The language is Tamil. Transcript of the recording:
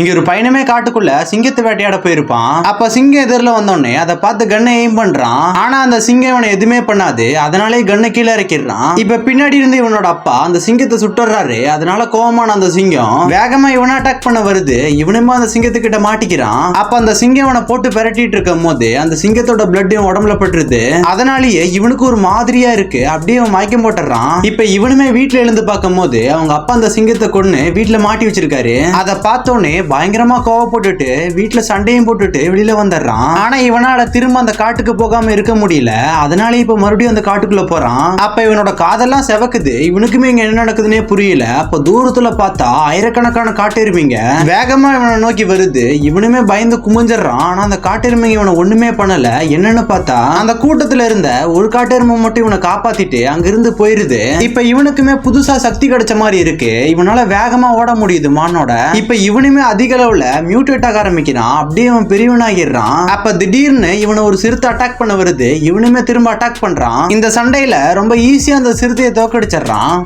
இங்க ஒரு பையனுமே காட்டுக்குள்ள சிங்கத்தை வேட்டையாட போயிருப்பான். அப்ப சிங்கம் எதிரில் வந்தோடனே அதை பார்த்து கண்ணை எய்ம் பண்றான். ஆனா அந்த சிங்கம் இவனை எதுவுமே பண்ணாது. அதனாலே கண்ணை கீழே இறக்கிடுறான். இப்ப பின்னாடி இருந்து இவனோட அப்பா அந்த சிங்கத்தை சுட்டுறாரு. அதனால கோவமான அந்த சிங்கம் வேகமா இவனை அட்டாக் பண்ண வருது. இவனுமே அந்த சிங்கத்துக்கிட்ட மாட்டிக்கிறான். அப்ப அந்த சிங்கம் இவனை போட்டு பெரட்டிட்டு இருக்கும் போது அந்த சிங்கத்தோட பிளட் இவன் உடம்புல பட்டுருது. அதனாலேயே இவனுக்கு ஒரு மாதிரியா இருக்கு. அப்படியே அவன் மயக்கம் போட்டுறான். இப்ப இவனுமே வீட்டுல எழுந்து பார்க்கும் போது அவங்க அப்பா அந்த சிங்கத்தை கொண்டு வீட்டுல மாட்டி வச்சிருக்காரு. அதை பார்த்தோன்னே பயங்கரமா கோவப்பட்டுட்டு வீட்டுல சண்டையும் போட்டுட்டு வெளியில வந்துடுறான். ஆனா இவனால திரும்ப அந்த காட்டுக்கு போகாம இருக்க முடியல. அதனால இப்ப மறுபடியும் அந்த காட்டுக்குள்ள போறான். அப்ப இவனோட காதெல்லாம் செவக்குது. இவனுக்குமே இங்க என்ன நடக்குதுன்னே புரியல. அப்ப தூரத்துல பார்த்தா ஆயிரக்கணக்கான காட்டெருமைங்க. வேகமா இவனை நோக்கி வருது. இவனுமே பயந்து குமிஞ்சிடறான். ஆனா அந்த காட்டெருமைங்க இவனை ஒண்ணுமே பண்ணல. என்னன்னு பார்த்தா அந்த கூட்டத்துல இருந்த ஒரு காட்டெருமை மட்டும் இவனை காப்பாத்திட்டு அங்கிருந்து போயிருது. இப்ப இவனுக்குமே புதுசா சக்தி கிடைச்ச மாதிரி இருக்கு. இவனால வேகமா ஓட முடியுது மானோட. இப்ப இவனுமே அதிக அளவுல மியூட்டேட் ஆக ஆரம்பிக்கிறான். அப்படியே அவன் பெரியவனாகிடுறான் அப்ப திடீர்னு இவனை ஒரு சிறுத்தை அட்டாக் பண்ண வருது. இவனுமே திரும்ப அட்டாக் பண்றான். இந்த சண்டையில ரொம்ப ஈஸியா அந்த சிறுத்தையை தோக்கடிச்சிடுறான்